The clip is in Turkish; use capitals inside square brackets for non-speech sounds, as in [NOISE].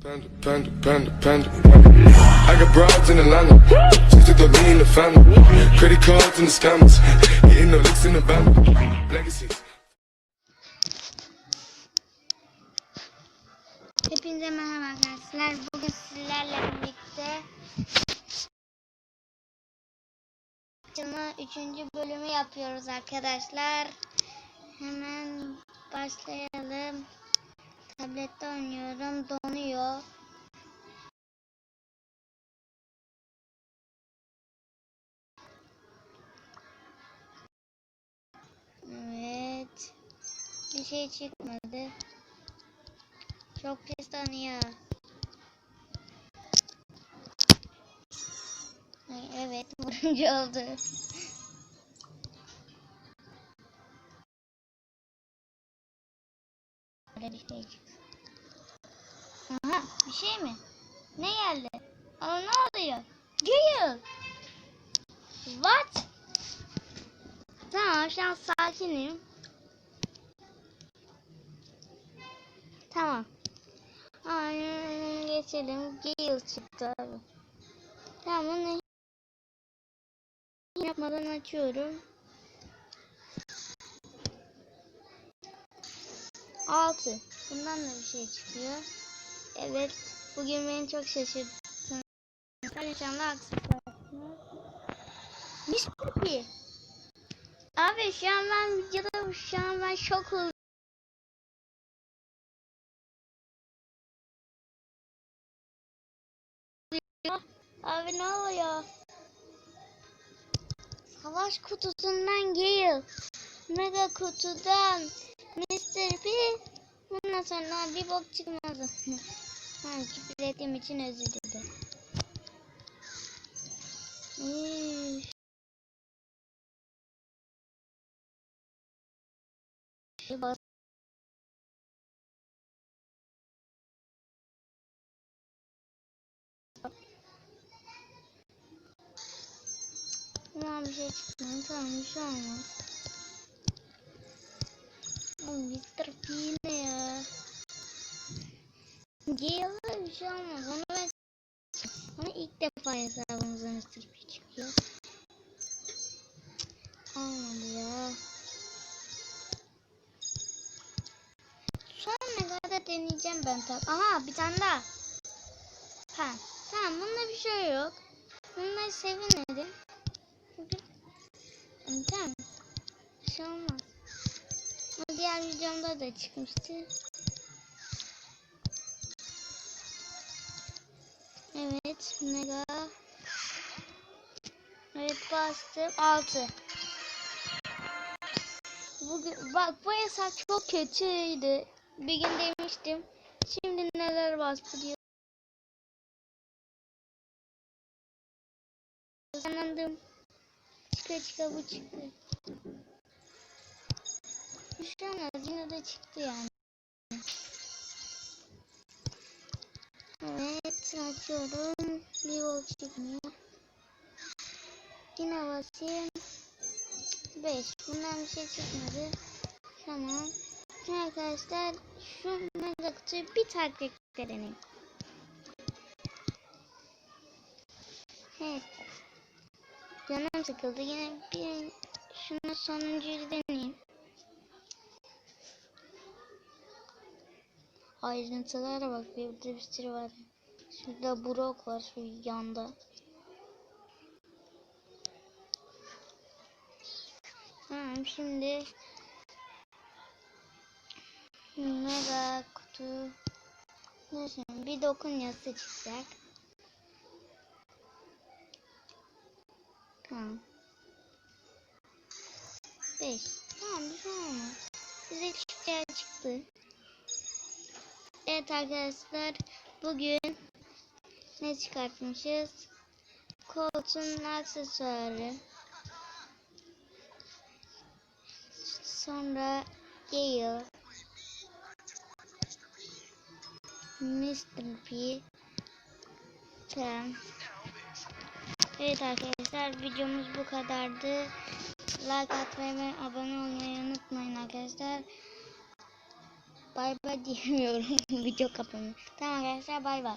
Panda, panda, panda, panda. I got broads in Atlanta. Just to throw me in the family. Credit cards and the scammers. Hitting the licks in the band. Legacies. Hepinize merhaba arkadaşlar. Bugün sizlerle birlikte Canı 3. bölümü yapıyoruz arkadaşlar. Hemen başlayalım. Tablette oynuyorum. Donuyor. Evet. Bir şey çıkmadı. Çok pis. Ay, evet [LAUGHS] vuruncu oldu. Aha bir şey mi? Ne geldi? Aa ne oluyor? Gale. What? Tamam şu an sakinim. Tamam. Aynen geçelim. Gale çıktı abi. Tamam bunu yapmadan açıyorum. 6. Bundan da bir şey çıkıyor. Evet. Bugün beni çok şaşırttın. İnşallah aksesuar. Mr. P. Abi şu an ben videoda şu an ben şok oldum. Abi ne oluyor? Savaş kutusundan Gale. Mega kutudan Mr. P. Bundan sonra bir bok çıkmadı. [LAUGHS] ha, küfür için özür dilerim. Bas- Tamam bir şey çıkmıyor. Tamam bir şey olmaz. Oğlum Mr. Ya? Gale'da bir şey olmaz. Onu ben... Onu ilk defa hesabımıza Mr. P çıkıyor. Olmadı ya. Son megada deneyeceğim ben tabi. Aha bir tane daha. Ha, tamam bunda bir şey yok. Bunları sevinmedim. Tamam. Bir şey olmaz. O diğer videomda da çıkmıştı. Evet, mega. Evet bastım. 6. Bugün bak bu hesap çok kötüydü. Bir gün demiştim. Şimdi neler bastı diyor. Sandım. Çıka çıka bu çıktı. Olmaz yine de çıktı yani. Evet açıyorum. Bir vol çıkmıyor. Yine basayım. 5. Bundan bir şey çıkmadı. Tamam. Şimdi arkadaşlar şu mega kutuyu bir taktikle deneyim. Evet. Canım sıkıldı. Yine bir şunu sonuncuyu deneyeyim. Ayrıntılara bak. Bir burada bir sürü var. Şurada Brock var şu yanda. Tamam şimdi Mega kutu şimdi bir dokun yazısı çıkacak. Tamam. 5. Tamam bir şey olmaz. Bize yer çıktı. Evet arkadaşlar bugün ne çıkartmışız? Koltuğun aksesuarı. Sonra Gale. Mr. P. Tamam. Evet arkadaşlar videomuz bu kadardı. Like atmayı ve abone olmayı unutmayın arkadaşlar. bay bay [LAUGHS] diyemiyorum. Video kapanıyor. Tamam arkadaşlar bay bay.